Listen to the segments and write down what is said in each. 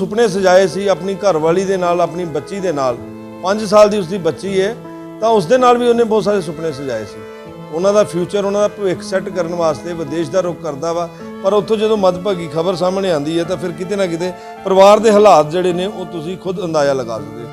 ਸੁਪਨੇ ਸਜਾਏ ਸੀ ਆਪਣੀ ਘਰਵਾਲੀ ਦੇ ਨਾਲ, ਆਪਣੀ ਬੱਚੀ ਦੇ ਨਾਲ। 5 ਸਾਲ ਦੀ ਉਸਦੀ ਬੱਚੀ ਹੈ ਤਾਂ ਉਸ ਦੇ ਨਾਲ ਵੀ ਉਹਨੇ ਬਹੁਤ ਸਾਰੇ ਸੁਪਨੇ ਸਜਾਏ ਸੀ। ਉਹਨਾਂ ਦਾ ਫਿਊਚਰ, ਉਹਨਾਂ ਦਾ ਭਵਿੱਖ ਸੈੱਟ ਕਰਨ ਵਾਸਤੇ ਵਿਦੇਸ਼ ਦਾ ਰੁਖ ਕਰਦਾ ਵਾ। ਪਰ ਉੱਥੋਂ ਜਦੋਂ ਮਦਭਾਗੀ ਖਬਰ ਸਾਹਮਣੇ ਆਉਂਦੀ ਹੈ ਤਾਂ ਫਿਰ ਕਿਤੇ ਨਾ ਕਿਤੇ ਪਰਿਵਾਰ ਦੇ ਹਾਲਾਤ ਜਿਹੜੇ ਨੇ, ਉਹ ਤੁਸੀਂ ਖੁਦ ਅੰਦਾਜ਼ਾ ਲਗਾ ਸਕਦੇ ਹੋ।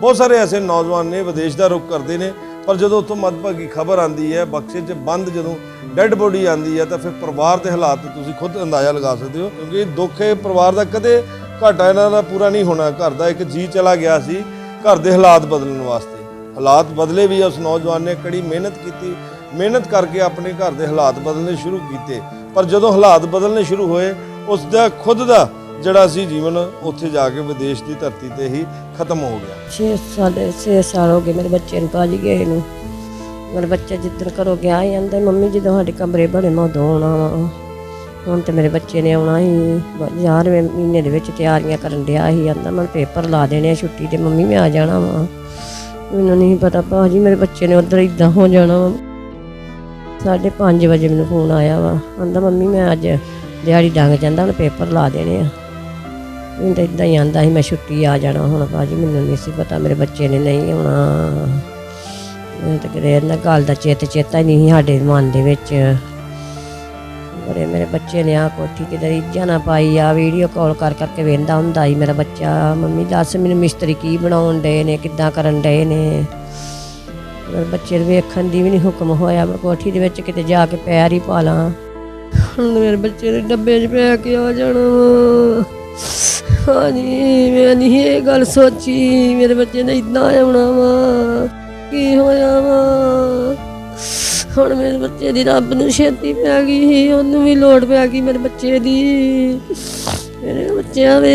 ਬਹੁਤ ਸਾਰੇ ਐਸੇ ਨੌਜਵਾਨ ਨੇ ਵਿਦੇਸ਼ ਦਾ ਰੁਖ ਕਰਦੇ ਨੇ, ਪਰ ਜਦੋਂ ਉੱਥੋਂ ਮਦਭਾਗੀ ਖਬਰ ਆਂਦੀ ਹੈ ਬਕਸੇ 'ਚ ਬੰਦ ਜਦੋਂ ਡੈੱਡ ਬੋਡੀ ਆਂਦੀ ਹੈ ਤਾਂ ਫਿਰ ਪਰਿਵਾਰ ਦੇ ਹਾਲਾਤ ਤੁਸੀਂ ਖੁਦ ਅੰਦਾਜ਼ਾ ਲਗਾ ਸਕਦੇ ਹੋ, ਕਿਉਂਕਿ ਦੁੱਖ ਇਹ ਪਰਿਵਾਰ ਦਾ ਕਦੇ ਘਾਟਾ ਇਹਨਾਂ ਦਾ ਪੂਰਾ ਨਹੀਂ ਹੋਣਾ। ਘਰ ਦਾ ਇੱਕ ਜੀ ਚਲਾ ਗਿਆ ਸੀ ਘਰ ਦੇ ਹਾਲਾਤ ਬਦਲਣ ਵਾਸਤੇ। ਹਾਲਾਤ ਬਦਲੇ ਵੀ ਉਸ ਨੌਜਵਾਨ ਨੇ ਕੜੀ ਮਿਹਨਤ ਕੀਤੀ। ਮਿਹਨਤ ਕਰਕੇ ਆਪਣੇ ਘਰ ਦੇ ਹਾਲਾਤ ਬਦਲਣੇ ਸ਼ੁਰੂ ਕੀਤੇ। ਪਰ ਜਦੋਂ ਹਾਲਾਤ ਬਦਲਣੇ ਸ਼ੁਰੂ ਹੋਏ, ਉਸ ਦਾ ਖੁਦ ਦਾ ਜਿਹੜਾ ਸੀ ਜੀਵਨ, ਉੱਥੇ ਜਾ ਕੇ ਵਿਦੇਸ਼ ਦੀ ਧਰਤੀ ਤੇ ਹੀ ਖਤਮ ਹੋ ਗਿਆ। 6 ਸਾਲ 6 ਸਾਲ ਹੋ ਗਏ ਮੇਰੇ ਬੱਚੇ ਨੂੰ ਭਾਜੀ ਗਏ ਨੂੰ। ਮੇਰੇ ਬੱਚਾ ਜਿੱਦਣ ਘਰੋਂ ਗਿਆ ਹੀ ਆਂਦਾ, ਮੰਮੀ, ਜਦੋਂ ਸਾਡੇ ਕਮਰੇ ਬਣੇ, ਮੈਂ ਉਦੋਂ ਆਉਣਾ ਹੁਣ ਤੇ ਮੇਰੇ ਬੱਚੇ ਨੇ ਆਉਣਾ ਹੀ ਯਾਰਵੇਂ ਮਹੀਨੇ ਦੇ ਵਿੱਚ ਤਿਆਰੀਆਂ ਕਰਨ ਡਿਆ ਸੀ ਆਂਦਾ ਮੈਂ ਪੇਪਰ ਲਾ ਦੇਣੇ ਆ ਛੁੱਟੀ ਤੇ, ਮੰਮੀ ਮੈਂ ਆ ਜਾਣਾ ਵਾ। ਮੈਨੂੰ ਨਹੀਂ ਪਤਾ, ਭਾਜੀ ਮੇਰੇ ਬੱਚੇ ਨੇ ਉਧਰ ਇਦਾਂ ਹੋ ਜਾਣਾ ਵਾ। ਸਾਢੇ ਪੰਜ ਵਜੇ ਮੈਨੂੰ ਫੋਨ ਆਇਆ ਵਾ, ਆਂਦਾ ਮੰਮੀ ਮੈਂ ਅੱਜ ਦਿਹਾੜੀ ਡੰਗ ਜਾਂਦਾ, ਹੁਣ ਪੇਪਰ ਲਾ ਦੇਣੇ ਆ। ਮੈਨੂੰ ਤਾਂ ਇਦਾਂ ਹੀ ਆਂਦਾ ਸੀ, ਮੈਂ ਛੁੱਟੀ ਆ ਜਾਣਾ ਹੁਣ, ਭਾਜੀ ਮੈਨੂੰ ਨਹੀਂ ਸੀ ਪਤਾ, ਮੇਰੇ ਬੱਚੇ ਨੇ ਨਹੀਂ ਆਉਣਾ। ਮੈਨੂੰ ਤਾਂ ਕਿਤੇ ਇਹਨਾਂ ਗੱਲ ਦਾ ਚੇਤ ਚੇਤਾ ਹੀ ਨਹੀਂ ਸੀ ਸਾਡੇ ਮਨ ਦੇ ਵਿੱਚ। ਬੜੇ ਮੇਰੇ ਬੱਚੇ ਨੇ ਆ ਕੋਠੀ ਕਿਧਰ ਇੱਜਾ ਨਾ ਪਾਈ ਆ ਵੀਡੀਓ ਕਾਲ ਕਰ ਕਰਕੇ ਵੇਂਦਾ ਹੁੰਦਾ ਸੀ ਮੇਰਾ ਬੱਚਾ। ਮੰਮੀ, ਦੱਸ ਮੈਨੂੰ ਮਿਸਤਰੀ ਕੀ ਬਣਾਉਣ ਡਏ ਨੇ, ਕਿੱਦਾਂ ਕਰਨ ਡਏ ਨੇ? ਮੇਰੇ ਬੱਚੇ ਨੂੰ ਵੇਖਣ ਦੀ ਵੀ ਨਹੀਂ ਹੁਕਮ ਹੋਇਆ, ਮੈਂ ਕੋਠੀ ਦੇ ਵਿੱਚ ਕਿਤੇ ਜਾ ਕੇ ਪੈਰ ਹੀ ਪਾ ਲਾਂ। ਹੁਣ ਮੇਰੇ ਬੱਚੇ ਦੇ ਡੱਬੇ 'ਚ ਪੈ ਕੇ ਆ ਜਾਣਾ ਹਾਂਜੀ, ਮੈਂ ਨਹੀਂ ਇਹ ਗੱਲ ਸੋਚੀ, ਮੇਰੇ ਬੱਚੇ ਨੇ ਇਦਾਂ ਆਉਣਾ ਵਾ। ਕੀ ਹੋਇਆ ਵਾ? ਹੁਣ ਮੇਰੇ ਬੱਚੇ ਦੀ ਰੱਬ ਨੂੰ ਛੇਤੀ ਪੈ ਗਈ ਸੀ, ਉਹਨੂੰ ਵੀ ਲੋੜ ਪੈ ਗਈ ਮੇਰੇ ਬੱਚੇ ਦੀ। ਮੇਰੇ ਬੱਚਿਆਂ ਵੇ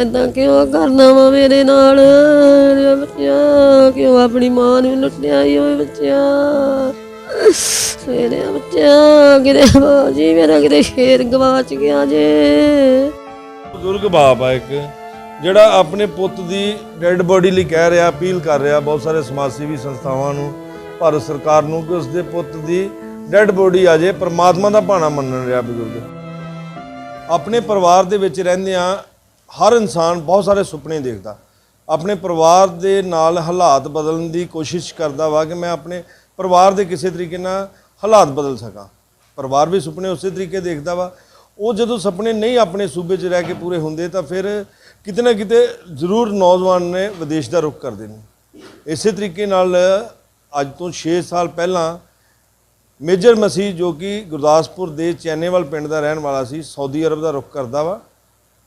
ਏਦਾਂ ਕਿਉਂ ਕਰਨਾ ਵਾ ਮੇਰੇ ਨਾਲ? ਮੇਰੇ ਬੱਚਿਆਂ, ਕਿਉਂ ਆਪਣੀ ਮਾਂ ਨੂੰ ਲੁੱਟਿਆ ਹੀ ਓਏ ਬੱਚਿਆਂ? ਮੇਰੇ ਬੱਚਿਆਂ, ਕਿਤੇ ਬਾਜੀ, ਮੇਰਾ ਕਿਤੇ ਸ਼ੇਰ ਗਵਾਚ ਗਿਆ ਜੇ। ਬਜ਼ੁਰਗ ਬਾਪ ਆ ਇੱਕ, ਜਿਹੜਾ ਆਪਣੇ ਪੁੱਤ ਦੀ ਡੈੱਡ ਬੋਡੀ ਲਈ ਕਹਿ ਰਿਹਾ, ਅਪੀਲ ਕਰ ਰਿਹਾ, ਬਹੁਤ ਸਾਰੇ ਸਮਾਜ ਸੇਵੀ ਸੰਸਥਾਵਾਂ ਨੂੰ। ਭਾਰਤ ਸਰਕਾਰ ਨੂੰ ਕਿ ਉਸਦੇ ਪੁੱਤ ਦੀ ਡੈੱਡ ਬੋਡੀ ਆ ਜੇ, ਪਰਮਾਤਮਾ ਦਾ ਭਾਣਾ ਮੰਨਣ ਰਿਹਾ ਬਜ਼ੁਰਗ ਆਪਣੇ ਪਰਿਵਾਰ ਦੇ ਵਿੱਚ ਰਹਿੰਦਿਆਂ ਹਰ ਇਨਸਾਨ ਬਹੁਤ ਸਾਰੇ ਸੁਪਨੇ ਦੇਖਦਾ। ਆਪਣੇ ਪਰਿਵਾਰ ਦੇ ਨਾਲ ਹਾਲਾਤ ਬਦਲਣ ਦੀ ਕੋਸ਼ਿਸ਼ ਕਰਦਾ ਵਾ ਕਿ ਮੈਂ ਆਪਣੇ ਪਰਿਵਾਰ ਦੇ ਕਿਸੇ ਤਰੀਕੇ ਨਾਲ ਹਾਲਾਤ ਬਦਲ ਸਕਾਂ। ਪਰਿਵਾਰ ਵੀ ਸੁਪਨੇ ਉਸੇ ਤਰੀਕੇ ਦੇਖਦਾ ਵਾ। ਉਹ ਜਦੋਂ ਸੁਪਨੇ ਨਹੀਂ ਆਪਣੇ ਸੂਬੇ 'ਚ ਰਹਿ ਕੇ ਪੂਰੇ ਹੁੰਦੇ ਤਾਂ ਫਿਰ ਕਿਤੇ ਨਾ ਕਿਤੇ ਜ਼ਰੂਰ ਨੌਜਵਾਨ ਨੇ ਵਿਦੇਸ਼ ਦਾ ਰੁਖ ਕਰਦੇ ਨੇ ਇਸੇ ਤਰੀਕੇ ਨਾਲ ਅੱਜ ਤੋਂ 6 ਸਾਲ ਪਹਿਲਾਂ ਮੇਜਰ ਮਸੀਹ ਜੋ ਕਿ ਗੁਰਦਾਸਪੁਰ ਦੇ ਚੈਨੇਵਾਲ ਪਿੰਡ ਦਾ ਰਹਿਣ ਵਾਲਾ ਸੀ, ਸਾਊਦੀ ਅਰਬ ਦਾ ਰੁਖ ਕਰਦਾ ਵਾ,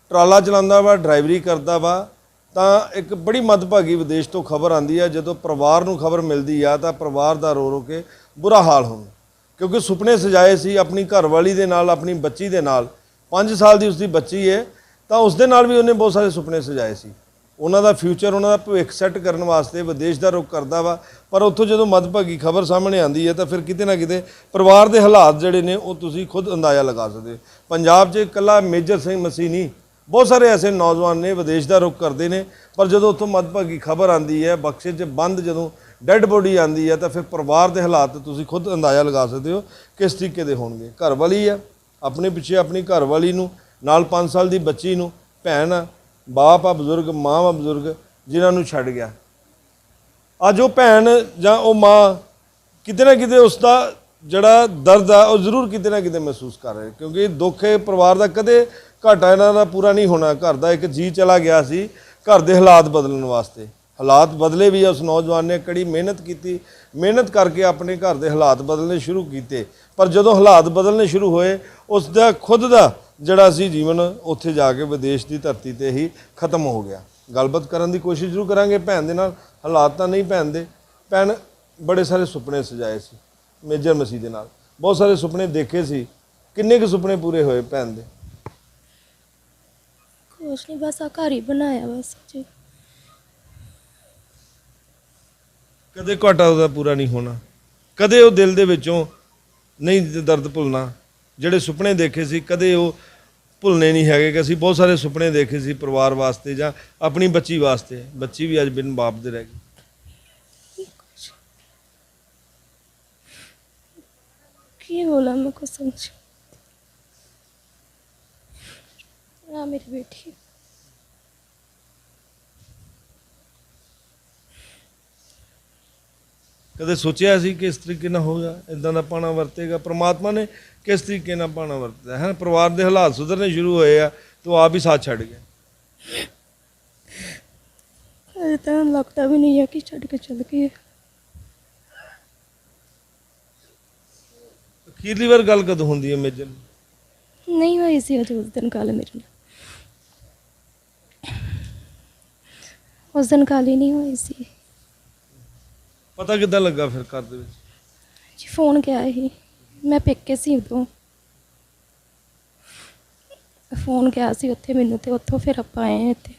ਟਰਾਲਾ ਚਲਾਉਂਦਾ ਵਾ, ਡਰਾਈਵਰੀ ਕਰਦਾ ਵਾ, ਤਾਂ ਇੱਕ ਬੜੀ ਮਦਭਾਗੀ ਵਿਦੇਸ਼ ਤੋਂ ਖਬਰ ਆਂਦੀ ਹੈ ਜਦੋਂ ਪਰਿਵਾਰ ਨੂੰ ਖਬਰ ਮਿਲਦੀ ਆ ਤਾਂ ਪਰਿਵਾਰ ਦਾ ਰੋ ਰੋ ਕੇ ਬੁਰਾ ਹਾਲ ਹੁੰਦਾ। ਕਿਉਂਕਿ ਸੁਪਨੇ ਸਜਾਏ ਸੀ ਆਪਣੀ ਘਰਵਾਲੀ ਦੇ ਨਾਲ, ਆਪਣੀ ਬੱਚੀ ਦੇ ਨਾਲ 5 ਸਾਲ ਦੀ ਉਸਦੀ ਬੱਚੀ ਹੈ ਤਾਂ ਉਸ ਦੇ ਨਾਲ ਵੀ ਉਹਨੇ ਬਹੁਤ ਸਾਰੇ ਸੁਪਨੇ ਸਜਾਏ ਸੀ। ਉਹਨਾਂ ਦਾ ਫਿਊਚਰ, ਉਹਨਾਂ ਦਾ ਭਵਿੱਖ ਸੈੱਟ ਕਰਨ ਵਾਸਤੇ ਵਿਦੇਸ਼ ਦਾ ਰੁਖ ਕਰਦਾ ਵਾ। ਪਰ ਉੱਥੋਂ ਜਦੋਂ ਮਦਭਾਗੀ ਖਬਰ ਸਾਹਮਣੇ ਆਂਦੀ ਹੈ, ਤਾਂ ਫਿਰ ਕਿਤੇ ਨਾ ਕਿਤੇ ਪਰਿਵਾਰ ਦੇ ਹਾਲਾਤ ਜਿਹੜੇ ਨੇ, ਉਹ ਤੁਸੀਂ ਖੁਦ ਅੰਦਾਜ਼ਾ ਲਗਾ ਸਕਦੇ ਹੋ। ਪੰਜਾਬ 'ਚ ਇਕੱਲਾ ਮੇਜਰ ਸਿੰਘ ਮਸੀਨੀ, ਬਹੁਤ ਸਾਰੇ ਐਸੇ ਨੌਜਵਾਨ ਨੇ ਵਿਦੇਸ਼ ਦਾ ਰੁਖ ਕਰਦੇ ਨੇ। ਪਰ ਜਦੋਂ ਉੱਥੋਂ ਮਦਭਾਗੀ ਖਬਰ ਆਂਦੀ ਹੈ ਬਕਸੇ 'ਚ ਬੰਦ ਜਦੋਂ ਡੈੱਡ ਬੋਡੀ ਆਂਦੀ ਹੈ, ਤਾਂ ਫਿਰ ਪਰਿਵਾਰ ਦੇ ਹਾਲਾਤ ਤੁਸੀਂ ਖੁਦ ਅੰਦਾਜ਼ਾ ਲਗਾ ਸਕਦੇ ਹੋ ਕਿਸ ਤਰੀਕੇ ਦੇ ਹੋਣਗੇ। ਘਰ ਵਾਲੀ ਆ, ਆਪਣੇ ਪਿੱਛੇ ਆਪਣੀ ਘਰ ਵਾਲੀ ਨੂੰ, ਨਾਲ 5 ਸਾਲ ਦੀ ਬੱਚੀ ਨੂੰ, ਭੈਣ ਆ ਬਾਪ ਆ ਬਜ਼ੁਰਗ, ਮਾਂ ਆ ਬਜ਼ੁਰਗ, ਜਿਨ੍ਹਾਂ ਨੂੰ ਛੱਡ ਗਿਆ। ਅੱਜ ਉਹ ਭੈਣ ਜਾਂ ਉਹ ਮਾਂ ਕਿਤੇ ਨਾ ਕਿਤੇ ਉਸ ਦਾ ਜਿਹੜਾ ਦਰਦ ਆ, ਉਹ ਜ਼ਰੂਰ ਕਿਤੇ ਨਾ ਕਿਤੇ ਮਹਿਸੂਸ ਕਰ ਰਹੇ ਕਿਉਂਕਿ ਦੁੱਖ ਇਹ ਪਰਿਵਾਰ ਦਾ ਕਦੇ ਘਾਟਾ ਇਹਨਾਂ ਦਾ ਪੂਰਾ ਨਹੀਂ ਹੋਣਾ। ਘਰ ਦਾ ਇੱਕ ਜੀ ਚਲਾ ਗਿਆ ਸੀ ਘਰ ਦੇ ਹਾਲਾਤ ਬਦਲਣ ਵਾਸਤੇ। ਹਾਲਾਤ ਬਦਲੇ ਵੀ ਉਸ ਨੌਜਵਾਨ ਨੇ ਕੜੀ ਮਿਹਨਤ ਕੀਤੀ। ਮਿਹਨਤ ਕਰਕੇ ਆਪਣੇ ਘਰ ਦੇ ਹਾਲਾਤ ਬਦਲਣੇ ਸ਼ੁਰੂ ਕੀਤੇ। ਪਰ ਜਦੋਂ ਹਾਲਾਤ ਬਦਲਣੇ ਸ਼ੁਰੂ ਹੋਏ ਉਸ ਦਾ ਖੁਦ ਦਾ ਜਿਹੜਾ ਸੀ ਜੀਵਨ ਉੱਥੇ ਜਾ ਕੇ ਵਿਦੇਸ਼ ਦੀ ਧਰਤੀ ਤੇ ਹੀ ਖਤਮ ਹੋ ਗਿਆ। ਗੱਲਬਾਤ ਕਰਨ ਦੀ ਕੋਸ਼ਿਸ਼ ਜ਼ਰੂਰ ਕਰਾਂਗੇ। ਭੈਣ ਦੇ ਨਾਲ ਹਾਲਾਤ ਤਾਂ ਨਹੀਂ ਭੈਣ ਦੇ। ਭੈਣ ਬੜੇ ਸਾਰੇ ਸੁਪਨੇ ਸਜਾਏ ਸੀ ਮੇਜਰ ਮਸੀਹ ਦੇ ਨਾਲ। ਬਹੁਤ ਸਾਰੇ ਸੁਪਨੇ ਦੇਖੇ ਸੀ। ਕਿੰਨੇ ਕੁ ਸੁਪਨੇ ਪੂਰੇ ਹੋਏ ਭੈਣ ਦੇ? ਕੁਛ ਨਹੀਂ ਬਸ ਆ ਘਰ ਹੀ ਬਣਾਇਆ ਬਸ ਜੀ। ਕਦੇ ਘਾਟਾ ਉਹਦਾ ਪੂਰਾ ਨਹੀਂ ਹੋਣਾ। ਕਦੇ ਉਹ ਦਿਲ ਦੇ ਵਿੱਚੋਂ ਨਹੀਂ ਦਰਦ ਭੁੱਲਣਾ। ਜਿਹੜੇ ਸੁਪਨੇ ਦੇਖੇ ਸੀ, ਕਦੇ ਉਹ ਭੁੱਲਣੇ ਨਹੀਂ ਹੈਗੇ ਕਿ ਅਸੀਂ ਬਹੁਤ ਸਾਰੇ ਸੁਪਨੇ ਦੇਖੇ ਸੀ ਪਰਿਵਾਰ ਵਾਸਤੇ ਜਾਂ ਆਪਣੀ ਬੱਚੀ ਵਾਸਤੇ। ਬੱਚੀ ਵੀ ਅੱਜ ਬਿਨ ਬਾਪ ਦੇ ਰਹਿ ਗਈ। ਕੀ ਬੋਲਾਂ ਮੈਂ ਕੁਛ ਸਮਝ ਆ ਮੇਰੀ ਬੇਟੀ। ਕਦੇ ਸੋਚਿਆ ਸੀ ਕਿ ਇਸ ਤਰੀਕੇ ਨਾਲ ਹੋਗਾ ਇਦਾਂ ਦਾ ਪਾਣਾ ਵਰਤੇਗਾ? ਪ੍ਰਮਾਤਮਾ ਨੇ ਕਿਸ ਤਰੀਕੇ ਨਾਲ ਪਾਣਾ ਵਰਤਦਾ ਹੈ ਪਰਿਵਾਰ ਦੇ ਹਾਲਾਤ ਸੁਧਰਨੇ ਸ਼ੁਰੂ ਹੋਏ ਆ ਤੋ ਆਪ ਹੀ ਸਾਥ ਛੱਡ ਗਿਆ। ਅਜੇ ਤਾਂ ਲੱਗਦਾ ਵੀ ਨਹੀਂ ਹੈ ਕਿ ਛੱਡ ਕੇ ਚਲ ਗਈ। ਅਖੀਰਲੀ ਵਾਰ ਗੱਲ ਕਦੋਂ ਹੁੰਦੀ ਹੈ ਮੇਜਰ ਨਹੀਂ ਹੋਈ ਸੀ ਅਜੇ ਉਸ ਦਿਨ ਗੱਲ ਮੇਰੇ ਨਾਲ। ਉਸ ਦਿਨ ਗੱਲ ਹੀ ਨਹੀਂ ਹੋਈ ਸੀ। ਪਤਾ ਕਿੱਦਾਂ ਲੱਗਾ ਫਿਰ ਘਰ ਦੇ ਵਿੱਚ? ਜੀ ਫੋਨ ਗਿਆ ਸੀ। ਮੈਂ ਪੇਕੇ ਸੀ ਉਦੋਂ। ਫੋਨ ਗਿਆ ਸੀ ਉੱਥੇ ਮੈਨੂੰ ਤੇ ਉੱਥੋਂ ਫਿਰ ਆਪਾਂ ਆਏ ਇੱਥੇ।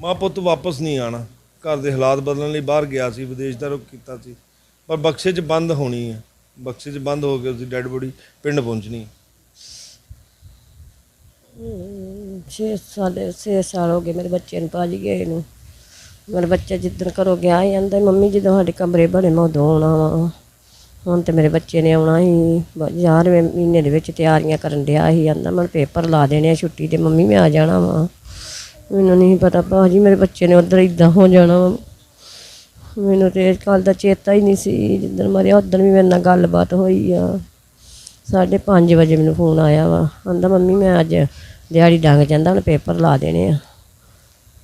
ਮਾਂ ਪੁੱਤ ਵਾਪਸ ਨਹੀਂ ਆਣਾ। ਘਰ ਦੇ ਹਾਲਾਤ ਬਦਲਣ ਲਈ ਬਾਹਰ ਗਿਆ ਸੀ ਵਿਦੇਸ਼ ਦਾ ਰੁਖ ਕੀਤਾ ਸੀ। ਪਰ ਬਕਸੇ 'ਚ ਬੰਦ ਹੋਣੀ ਹੈ। ਬਕਸੇ 'ਚ ਬੰਦ ਹੋ ਕੇ ਉਸਦੀ ਡੈੱਡ ਬੋਡੀ ਪਿੰਡ ਪਹੁੰਚਣੀ ਹੈ। ਛੇ ਸਾਲ ਛੇ ਸਾਲ ਹੋ ਗਏ ਮੇਰੇ ਬੱਚੇ ਨੂੰ ਭਾਜੀ ਗਏ ਨੂੰ। ਮੇਰਾ ਬੱਚਾ ਜਿੱਦਣ ਘਰੋਂ ਗਿਆ ਹੀ ਆਂਦਾ ਮੰਮੀ, ਜਦੋਂ ਸਾਡੇ ਕਮਰੇ ਬਣੇ, ਮੈਂ ਉਦੋਂ ਆਉਣਾ ਵਾ। ਹੁਣ ਤੇ ਮੇਰੇ ਬੱਚੇ ਨੇ ਆਉਣਾ ਹੀ 11ਵੇਂ ਮਹੀਨੇ ਦੇ ਵਿੱਚ ਤਿਆਰੀਆਂ ਕਰਨ ਡਿਆ ਸੀ। ਆਂਦਾ ਮੈਂ ਪੇਪਰ ਲਾ ਦੇਣੇ ਆ ਛੁੱਟੀ ਦੇ ਮੰਮੀ, ਮੈਂ ਆ ਜਾਣਾ ਵਾ। ਮੈਨੂੰ ਨਹੀਂ ਪਤਾ, ਭਾਜੀ, ਮੇਰੇ ਬੱਚੇ ਨੇ ਉਧਰ ਇਦਾਂ ਹੋ ਜਾਣਾ ਵਾ। ਮੈਨੂੰ ਤੇ ਇਸ ਗੱਲ ਦਾ ਚੇਤਾ ਹੀ ਨਹੀਂ ਸੀ। ਜਿੱਦਣ ਮਰਿਆ ਉਦੋਂ ਵੀ ਮੇਰੇ ਨਾਲ ਗੱਲਬਾਤ ਹੋਈ ਆ। ਸਾਢੇ ਪੰਜ ਵਜੇ ਮੈਨੂੰ ਫੋਨ ਆਇਆ ਵਾ। ਆਂਦਾ, ਮੰਮੀ, ਮੈਂ ਅੱਜ ਦਿਹਾੜੀ ਡੰਗ ਜਾਂਦਾ ਹੁਣ ਪੇਪਰ ਲਾ ਦੇਣੇ ਆ।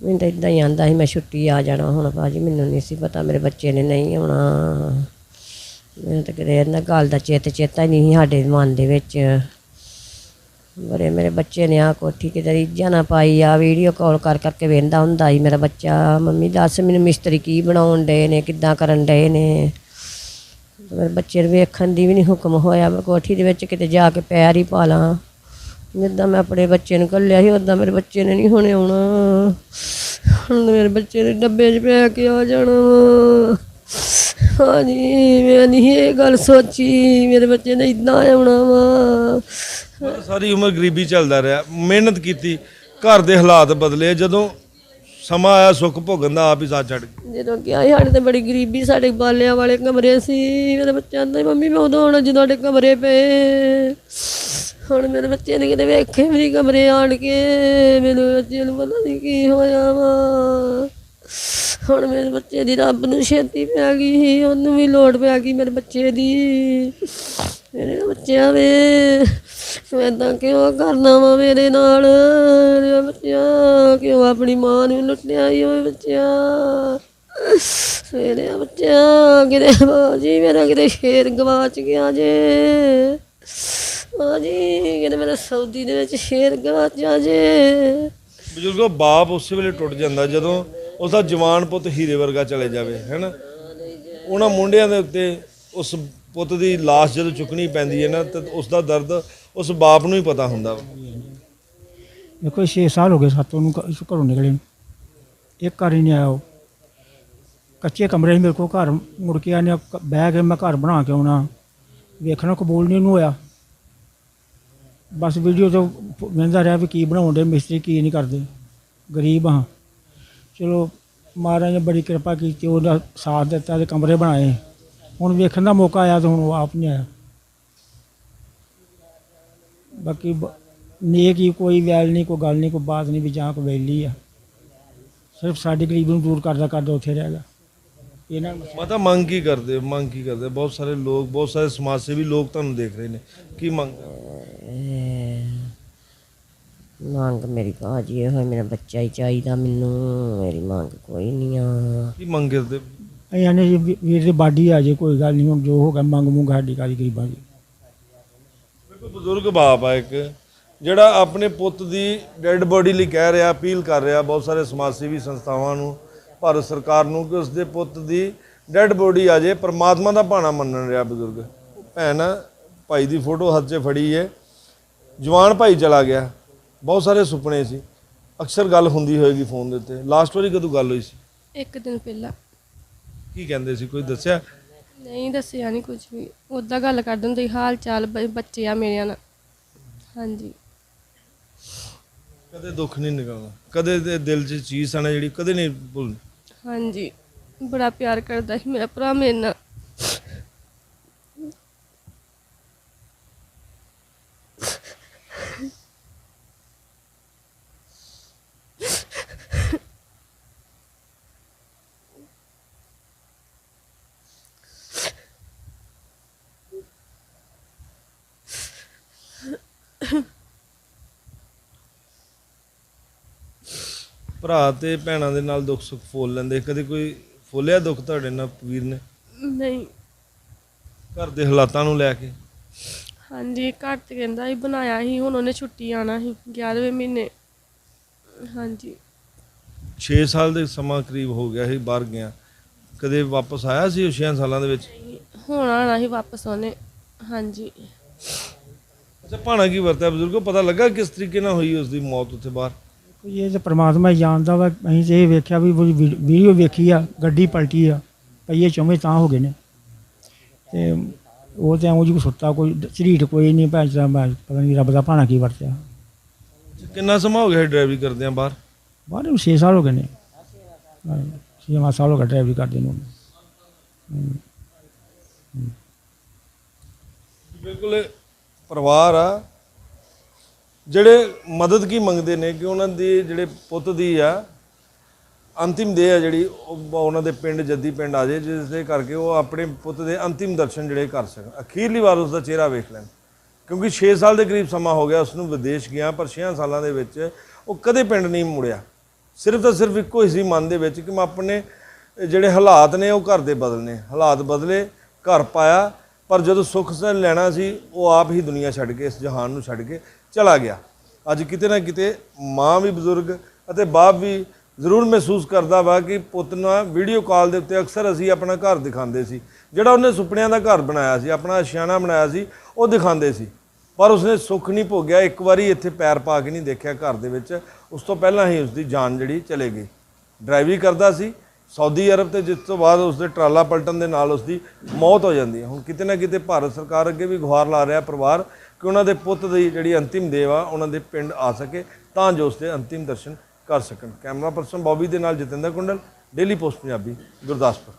ਮੈਨੂੰ ਤਾਂ ਇਦਾਂ ਹੀ ਆਂਦਾ ਸੀ, ਮੈਂ ਛੁੱਟੀ ਆ ਜਾਣਾ ਹੁਣ ਭਾਜੀ, ਮੈਨੂੰ ਨਹੀਂ ਸੀ ਪਤਾ, ਮੇਰੇ ਬੱਚੇ ਨੇ ਨਹੀਂ ਆਉਣਾ। ਮੈਨੂੰ ਤਾਂ ਕਿਤੇ ਇਹਨਾਂ ਗੱਲ ਦਾ ਚੇਤ ਚੇਤਾ ਹੀ ਨਹੀਂ ਸੀ ਸਾਡੇ ਮਨ ਦੇ ਵਿੱਚ। ਬੜੇ ਮੇਰੇ ਬੱਚੇ ਨੇ ਆ ਕੋਠੀ ਕਿਤੇ ਰੀਝਾਂ ਨਾ ਪਾਈ ਆ, ਵੀਡੀਓ ਕਾਲ ਕਰ ਕਰਕੇ ਵੇਂਦਾ ਹੁੰਦਾ ਸੀ ਮੇਰਾ ਬੱਚਾ, ਮੰਮੀ ਦੱਸ ਮੈਨੂੰ ਮਿਸਤਰੀ ਕੀ ਬਣਾਉਣ ਡਏ ਨੇ, ਕਿੱਦਾਂ ਕਰਨ ਡਏ ਨੇ? ਮੇਰੇ ਬੱਚੇ ਨੂੰ ਵੇਖਣ ਦੀ ਵੀ ਨਹੀਂ ਹੁਕਮ ਹੋਇਆ, ਮੈਂ ਕੋਠੀ ਦੇ ਵਿੱਚ ਕਿਤੇ ਜਾ ਕੇ ਪੈਰ ਹੀ ਪਾ ਲਾਂ। ਜਿੱਦਾਂ ਮੈਂ ਆਪਣੇ ਬੱਚੇ ਨੂੰ ਘੱਲਿਆ ਸੀ ਉਦਾਂ ਮੇਰੇ ਬੱਚੇ ਨੇ ਨਹੀਂ ਹੁਣੇ ਆਉਣਾ। ਹੁਣ ਮੇਰੇ ਬੱਚੇ ਨੇ ਡੱਬੇ 'ਚ ਪੈ ਕੇ ਆ ਜਾਣਾ। ਹਾਂਜੀ ਮੈਂ ਨਹੀਂ ਇਹ ਗੱਲ ਸੋਚੀ ਮੇਰੇ ਬੱਚੇ ਨੇ ਇਦਾਂ ਆਉਣਾ ਵਾ। ਸਾਰੀ ਉਮਰ ਗਰੀਬੀ ਚੱਲਦਾ ਰਿਹਾ ਮਿਹਨਤ ਕੀਤੀ ਘਰ ਦੇ ਹਾਲਾਤ ਬਦਲੇ ਜਦੋਂ ਸਮਾਂ ਆਇਆ ਸੁੱਖ ਭੋਗਣ ਦਾ ਆਪ ਹੀ ਸਾਥ ਛੱਡ ਗਿਆ ਜਦੋਂ ਗਿਆ ਸੀ, ਸਾਡੇ ਤੇ ਬੜੀ ਗਰੀਬੀ ਸਾਡੇ ਬਾਲਿਆਂ ਵਾਲੇ ਕਮਰੇ ਸੀ ਮੇਰੇ ਬੱਚਾ ਆਂਦਾ ਮੰਮੀ ਮੈਂ ਉਦੋਂ ਆਉਣਾ ਜਦੋਂ ਸਾਡੇ ਕਮਰੇ ਪਏ। ਹੁਣ ਮੇਰੇ ਬੱਚੇ ਨੇ ਕਿਤੇ ਵੇਖੇ ਮੇਰੀ ਕਮਰੇ ਆਣ ਕੇ। ਮੈਨੂੰ ਬੱਚੇ ਨੂੰ ਪਤਾ ਨਹੀਂ ਕੀ ਹੋਇਆ ਵਾ। ਹੁਣ ਮੇਰੇ ਬੱਚੇ ਦੀ ਰੱਬ ਨੂੰ ਛੇਤੀ ਪੈ ਗਈ ਸੀ, ਉਹਨੂੰ ਵੀ ਲੋੜ ਪੈ ਗਈ ਮੇਰੇ ਬੱਚੇ ਦੀ। ਮੇਰੇ ਬੱਚਿਆਂ ਵੇ ਤੂੰ ਏਦਾਂ ਕਿਉਂ ਕਰਨਾ ਵਾ ਮੇਰੇ ਨਾਲ? ਮੇਰੇ ਬੱਚਿਆਂ, ਕਿਉਂ ਆਪਣੀ ਮਾਂ ਨੂੰ ਲੁੱਟਿਆ ਈ ਓਏ ਬੱਚਿਆਂ? ਮੇਰੇ ਬੱਚਿਆਂ, ਕਿਤੇ ਬਾਜੀ, ਮੇਰਾ ਕਿਤੇ ਸ਼ੇਰ ਗਵਾਚ ਗਿਆ ਜੇ। ਬਾਜੀ ਕਿਤੇ ਮੇਰਾ ਸੌਦੀ ਦੇ ਵਿੱਚ ਸ਼ੇਰ ਗਵਾਚਿਆ ਜੇ। ਬਜ਼ੁਰਗੋ ਬਾਪ ਉਸੇ ਵੇਲੇ ਟੁੱਟ ਜਾਂਦਾ ਜਦੋਂ ਉਸਦਾ ਜਵਾਨ ਪੁੱਤ ਹੀਰੇ ਵਰਗਾ ਚਲੇ ਜਾਵੇ ਹੈਨਾ? ਉਹਨਾਂ ਮੁੰਡਿਆਂ ਦੇ ਉੱਤੇ ਉਸ ਪੁੱਤ ਦੀ ਲਾਸ਼ ਜਦੋਂ ਚੁੱਕਣੀ ਪੈਂਦੀ ਹੈ ਨਾ ਤਾਂ ਉਸ ਦਾ ਦਰਦ ਉਸ ਬਾਪ ਨੂੰ ਹੀ ਪਤਾ ਹੁੰਦਾ ਵਾ। ਦੇਖੋ 6 ਸਾਲ ਹੋ ਗਏ ਸਾਤੋਂ ਨੂੰ ਘ- ਘਰੋਂ ਨਿਕਲੇ ਨੂੰ। ਇੱਕ ਘਰ ਹੀ ਨਹੀਂ ਆਇਆ ਉਹ। ਕੱਚੇ ਕਮਰੇ 'ਚ ਮੇਰੇ ਕੋਲ ਘਰ ਮੁੜ ਕੇ ਆਨੇ ਬਹਿ ਕੇ ਮੈਂ ਘਰ ਬਣਾ ਕੇ ਆਉਣਾ। ਵੇਖਣਾ ਕਬੂਲ ਨਹੀਂ ਉਹਨੂੰ ਹੋਇਆ। ਬਸ ਵੀਡੀਓ ਤੋਂ ਵੇਂਦਾ ਰਿਹਾ ਵੀ ਕੀ ਬਣਾਉਣ ਦੇ ਮਿਸਤਰੀ ਕੀ ਨਹੀਂ ਕਰਦੇ। ਗਰੀਬ ਹਾਂ। ਚਲੋ, ਮਹਾਰਾਜ ਨੇ ਬੜੀ ਕਿਰਪਾ ਕੀਤੀ, ਉਹਦਾ ਸਾਥ ਦਿੱਤਾ ਤੇ ਕਮਰੇ ਬਣਾਏ। ਹੁਣ ਵੇਖਣ ਦਾ ਮੌਕਾ ਆਇਆ ਤਾਂ ਹੁਣ ਉਹ ਆਪ ਨਹੀਂ ਆਇਆ। ਬਾਕੀ ਬ- ਨੇਕ ਹੀ ਕੋਈ ਵੈਲ ਨਹੀਂ, ਕੋਈ ਗੱਲ ਨਹੀਂ, ਕੋਈ ਬਾਤ ਨਹੀਂ ਵੀ ਜਾਂ ਕੋਈ ਵੈਲੀ ਆ। ਸਿਰਫ ਸਾਡੀ ਗਰੀਬ ਨੂੰ ਦੂਰ ਕਰਦਾ ਕਰਦਾ ਉੱਥੇ ਰਹਿ ਇਹਨਾਂ ਨੂੰ ਮਾਤਾ, ਮੰਗ ਕੀ ਕਰਦੇ, ਮੰਗ ਕੀ ਕਰਦੇ? ਬਹੁਤ ਸਾਰੇ ਲੋਕ, ਬਹੁਤ ਸਾਰੇ ਸਮਾਜ ਸੇਵੀ ਲੋਕ ਤੁਹਾਨੂੰ ਦੇਖ ਰਹੇ ਨੇ। ਕੀ ਮੰਗ? ਮੰਗ ਮੇਰੀ ਭਾਜੀ ਇਹ ਹੋਈ ਮੇਰਾ ਬੱਚਾ ਹੀ ਚਾਹੀਦਾ ਮੈਨੂੰ ਮੇਰੀ ਮੰਗ ਕੋਈ ਨਹੀਂ ਆ। ਕੀ ਮੰਗ ਕਰਦੇ ਅਸੀਂ ਆਨੇ ਜੀ ਵੀ- ਵੀਰ ਦੀ ਬਾਡੀ ਆ ਜੇ ਕੋਈ ਗੱਲ ਨਹੀਂ ਹੁਣ ਜੋ ਹੋਗਾ ਮੰਗ ਮੂੰਗ ਸਾਡੀ ਕਾਰੀ ਗਰੀਬਾਂ ਦੀ ਬਿਲਕੁਲ ਬਜ਼ੁਰਗ ਬਾਪ ਆ ਇੱਕ ਜਿਹੜਾ ਆਪਣੇ ਪੁੱਤ ਦੀ ਡੈੱਡ ਬੋਡੀ ਲਈ ਕਹਿ ਰਿਹਾ ਅਪੀਲ ਕਰ ਰਿਹਾ ਬਹੁਤ ਸਾਰੇ ਸਮਾਜ ਸੇਵੀ ਸੰਸਥਾਵਾਂ ਨੂੰ ਭਾਰਤ ਸਰਕਾਰ ਨੂੰ ਕਿ ਉਸਦੇ ਪੁੱਤ ਦੀ ਡੈੱਡ ਬੋਡੀ ਆ ਜੇ ਪਰਮਾਤਮਾ ਦਾ ਭਾਣਾ ਮੰਨਣ ਰਿਹਾ ਬਜ਼ੁਰਗ। ਭੈਣ ਭਾਈ ਦੀ ਫੋਟੋ ਹੱਥ 'ਚ ਫੜੀ ਹੈ ਜਵਾਨ ਭਾਈ ਚਲਾ ਗਿਆ। ਬਹੁਤ ਸਾਰੇ ਸੁਪਨੇ ਸੀ। ਅਕਸਰ ਗੱਲ ਹੁੰਦੀ ਹੋਏਗੀ ਫੋਨ ਦੇ ਉੱਤੇ। ਲਾਸਟ ਵਾਰੀ ਕਦੋਂ ਗੱਲ ਹੋਈ ਸੀ? ਇੱਕ ਦਿਨ ਪਹਿਲਾਂ। ਕੀ ਕਹਿੰਦੇ ਸੀ? ਕੋਈ ਦੱਸਿਆ? ਨਹੀਂ ਦੱਸਿਆ ਨਹੀਂ ਕੁਝ ਵੀ। ਉੱਦਾਂ ਗੱਲ ਕਰਦੇ ਹੁੰਦੇ ਸੀ, ਹਾਲ ਚਾਲ ਬ- ਬੱਚੇ ਆ ਮੇਰੇ ਨਾਲ। ਹਾਂਜੀ। ਕਦੇ ਦੁੱਖ ਨਹੀਂ ਨਿਕਲਣਾ ਕਦੇ ਦੇ ਦਿਲ 'ਚ ਚੀਜ਼ ਆਣਾ ਜਿਹੜੀ ਕਦੇ ਨਹੀਂ ਭੁੱਲਣੀ। ਹਾਂਜੀ। ਬੜਾ ਪਿਆਰ ਕਰਦਾ ਸੀ ਮੇਰਾ ਭਰਾ ਮੇਰੇ ਨਾਲ। ਭਰਾ ਤੇ ਭੈਣਾਂ ਦੇ ਨਾਲ ਦੁੱਖ ਸੁੱਖ ਫੋਲ ਲੈਂਦੇ ਕਦੇ ਕੋਈ ਫੋਲਿਆ ਦੁੱਖ ਤੁਹਾਡੇ ਨਾਲ ਵੀਰ ਨੇ? ਨਹੀਂ। ਘਰ ਦੇ ਹਾਲਾਤਾਂ ਨੂੰ ਲੈ ਕੇ? ਹਾਂਜੀ ਘਰ ਤੇ ਕਹਿੰਦਾ ਸੀ ਬਣਾਇਆ ਸੀ ਹੁਣ ਉਹਨੇ ਛੁੱਟੀ ਆਣਾ ਸੀ 11ਵੇਂ ਮਹੀਨੇ। ਹਾਂਜੀ। 6 ਸਾਲ ਦੇ ਸਮਾਂ ਕਰੀਬ ਹੋ ਗਿਆ ਸੀ ਬਾਹਰ ਗਿਆ। ਕਦੇ ਵਾਪਸ ਆਇਆ ਸੀ ਉਹ 6 ਸਾਲਾਂ ਦੇ ਵਿੱਚ? ਹੁਣ ਆਣਾ ਸੀ ਵਾਪਸ ਉਹਨੇ ਹਾਂਜੀ। ਅੱਛਾ ਭਾਣਾ ਕੀ ਵਰਤਿਆ? ਬਜ਼ੁਰਗੋ ਪਤਾ ਲੱਗਾ ਕਿਸ ਤਰੀਕੇ ਨਾਲ ਹੋਈ ਉਸ ਦੀ ਮੌਤ ਉੱਥੇ ਬਾਹਰ? ਇਹ ਤਾਂ ਪ੍ਰਮਾਤਮਾ ਹੀ ਜਾਣਦਾ ਵਾ ਅਸੀਂ ਤੇ ਇਹ ਵੇਖਿਆ ਵੀ ਵੀਡੀਓ ਵੇਖੀ ਆ ਗੱਡੀ ਪਲਟੀ ਆ ਪਈਏ ਚੌਵੇਂ ਤਾਂ ਹੋ ਗਏ ਨੇ। ਤੇ ਉਹ ਤੇ ਉਹ ਜੀ ਸੁੱਤਾ ਕੋਈ ਝਰੀਟ ਕੋਈ ਨਹੀਂ ਭੈਣ ਚਾ ਪਤਾ ਨਹੀਂ ਰੱਬ ਦਾ ਭਾਣਾ ਕੀ ਵਰਤਿਆ। ਕਿੰਨਾ ਸਮਾਂ ਹੋ ਗਿਆ ਡਰਾਈਵਿੰਗ ਕਰਦਿਆਂ ਬਾਹਰ? ਬਾਹਰ ਨੂੰ 6 ਸਾਲ ਹੋ ਗਏ ਨੇ। 6 ਸਾਲ ਹੋ ਗਏ ਡਰਾਈਵਰੀ ਕਰਦੇ ਨੂੰ। ਬਿਲਕੁਲ ਪਰਿਵਾਰ ਆ ਜਿਹੜੇ ਮਦਦ ਕੀ ਮੰਗਦੇ ਨੇ, ਕਿ ਉਹਨਾਂ ਦੀ ਜਿਹੜੇ ਪੁੱਤ ਦੀ ਆ, ਅੰਤਿਮ ਦੇਹ ਆ ਜਿਹੜੀ ਉਹਨਾਂ ਦੇ ਪਿੰਡ, ਜੱਦੀ ਪਿੰਡ ਆ ਜੇ ਜਿਸ ਦੇ ਕਰਕੇ ਉਹ ਆਪਣੇ ਪੁੱਤ ਦੇ ਅੰਤਿਮ ਦਰਸ਼ਨ ਜਿਹੜੇ ਕਰ ਸਕਣ। ਅਖੀਰਲੀ ਵਾਰ ਉਸ ਦਾ ਚਿਹਰਾ ਵੇਖ ਲੈਣ। ਕਿਉਂਕਿ 6 ਸਾਲ ਦੇ ਕਰੀਬ ਸਮਾਂ ਹੋ ਗਿਆ ਉਸ ਨੂੰ ਵਿਦੇਸ਼ ਗਿਆ, ਪਰ 6 ਸਾਲਾਂ ਦੇ ਵਿੱਚ ਉਹ ਕਦੇ ਪਿੰਡ ਨਹੀਂ ਮੁੜਿਆ। ਸਿਰਫ ਤਾਂ ਸਿਰਫ ਇੱਕੋ ਹੀ ਸੀ ਮਨ ਦੇ ਵਿੱਚ ਕਿ ਮੈਂ ਆਪਣੇ ਜਿਹੜੇ ਹਾਲਾਤ ਨੇ, ਉਹ ਘਰ ਦੇ ਬਦਲਨੇ। ਹਾਲਾਤ ਬਦਲੇ, ਘਰ ਪਾਇਆ, ਪਰ ਜਦੋਂ ਸੁੱਖ ਲੈਣਾ ਸੀ, ਉਹ ਆਪ ਹੀ ਦੁਨੀਆ ਛੱਡ ਕੇ, ਇਸ ਜਹਾਨ ਨੂੰ ਛੱਡ ਕੇ ਚਲਾ ਗਿਆ। ਅੱਜ ਕਿਤੇ ਨਾ ਕਿਤੇ ਮਾਂ ਵੀ ਬਜ਼ੁਰਗ ਅਤੇ ਬਾਪ ਵੀ ਜ਼ਰੂਰ ਮਹਿਸੂਸ ਕਰਦਾ ਵਾ ਕਿ ਪੁੱਤ ਨਾਲ ਵੀਡੀਓ ਕਾਲ ਦੇ ਉੱਤੇ ਅਕਸਰ ਅਸੀਂ ਆਪਣਾ ਘਰ ਦਿਖਾਉਂਦੇ ਸੀ। ਜਿਹੜਾ ਉਹਨੇ ਸੁਪਨਿਆਂ ਦਾ ਘਰ ਬਣਾਇਆ ਸੀ, ਆਪਣਾ ਅਸ਼ਿਆਨਾ ਬਣਾਇਆ ਸੀ, ਉਹ ਦਿਖਾਉਂਦੇ ਸੀ। ਪਰ ਉਸਨੇ ਸੁੱਖ ਨਹੀਂ ਭੋਗਿਆ, ਇੱਕ ਵਾਰੀ ਇੱਥੇ ਪੈਰ ਪਾ ਕੇ ਨਹੀਂ ਦੇਖਿਆ ਘਰ ਦੇ ਵਿੱਚ। ਉਸ ਤੋਂ ਪਹਿਲਾਂ ਹੀ ਉਸਦੀ ਜਾਨ ਜਿਹੜੀ ਚਲੇ ਗਈ। ਡਰਾਈਵਰੀ ਕਰਦਾ ਸੀ। ਸਾਊਦੀ ਅਰਬ ਤੇ ਜਿਸ ਤੋਂ ਬਾਅਦ ਉਸਦੇ ਟਰਾਲਾ ਪਲਟਣ ਦੇ ਨਾਲ ਉਸਦੀ ਮੌਤ ਹੋ ਜਾਂਦੀ ਹੈ। ਹੁਣ ਕਿਤੇ ਨਾ ਕਿਤੇ ਭਾਰਤ ਸਰਕਾਰ ਅੱਗੇ ਵੀ ਗੁਹਾਰ ਲਾ ਰਿਹਾ ਪਰਿਵਾਰ ਕਿ ਉਹਨਾਂ ਦੇ ਪੁੱਤ ਦੀ ਜਿਹੜੀ ਅੰਤਿਮ ਦੇਵ ਆ, ਉਹਨਾਂ ਦੇ ਪਿੰਡ ਆ ਸਕੇ ਤਾਂ ਜੋ ਉਸਦੇ ਅੰਤਿਮ ਦਰਸ਼ਨ ਕਰ ਸਕਣ। ਕੈਮਰਾ ਪਰਸਨ ਬੌਬੀ ਦੇ ਨਾਲ ਜਤਿੰਦਰ ਕੁੰਡਲ, ਡੇਲੀ ਪੋਸਟ ਪੰਜਾਬੀ, ਗੁਰਦਾਸਪੁਰ।